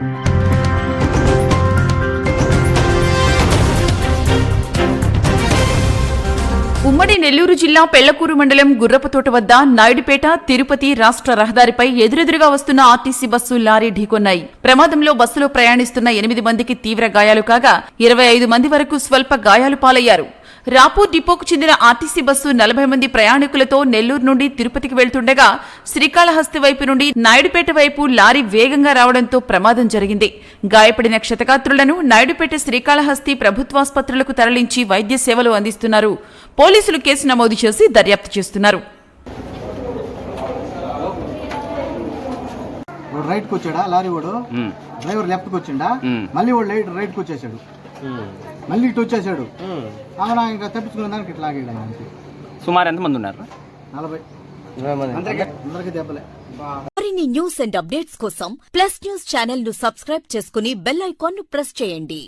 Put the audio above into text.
ఉమ్మడి నెల్లూరు జిల్లా పెళ్ళకూరు మండలం గుర్రపతోట వద్ద నాయుడుపేట తిరుపతి రాష్ట్ర రహదారిపై ఎదురెదురుగా వస్తున్న ఆర్టీసీ బస్సు లారీ ఢీకొన్నాయి. ప్రమాదంలో బస్సులో ప్రయాణిస్తున్న ఎనిమిది మందికి తీవ్ర గాయాలు కాగా ఇరవై ఐదు మంది వరకు స్వల్ప గాయాలు పాలయ్యారు. రాపూర్ డిపోకు చెందిన ఆర్టీసీ బస్సు నలభై మంది ప్రయాణికులతో నెల్లూరు నుండి తిరుపతికి వెళ్తుండగా శ్రీకాళహస్తి వైపు నుండి నాయుడుపేట వైపు లారీ వేగంగా రావడంతో ప్రమాదం జరిగింది. గాయపడిన క్షతగాత్రులను నాయుడుపేట శ్రీకాళహస్తి ప్రభుత్వాసుపత్రులకు తరలించి వైద్య సేవలు అందిస్తున్నారు. పోలీసులు కేసు నమోదు చేసి దర్యాప్తు చేస్తున్నారు. వాడు రైట్కి వచ్చాడా? లారీ వాడు? డ్రైవర్ లెఫ్ట్కి వచ్చిండా. మళ్ళీ వాడు లైట్ రైట్కి వచ్చేసాడు. మళ్ళీ ఇటు వచ్చేసాడు. అవునా ఇంకా తప్పించుకున్న దానికి ఇట్లా ఆగాడు అంతే. సుమారు ఎంతమంది ఉన్నారు నలభై. అందరికీ దెబ్బలే. మరిన్ని న్యూస్ అండ్ అప్డేట్స్ కోసం ప్లస్ న్యూస్ ఛానల్ను సబ్స్క్రైబ్ చేసుకుని బెల్ ఐకాన్ను ప్రెస్ చేయండి.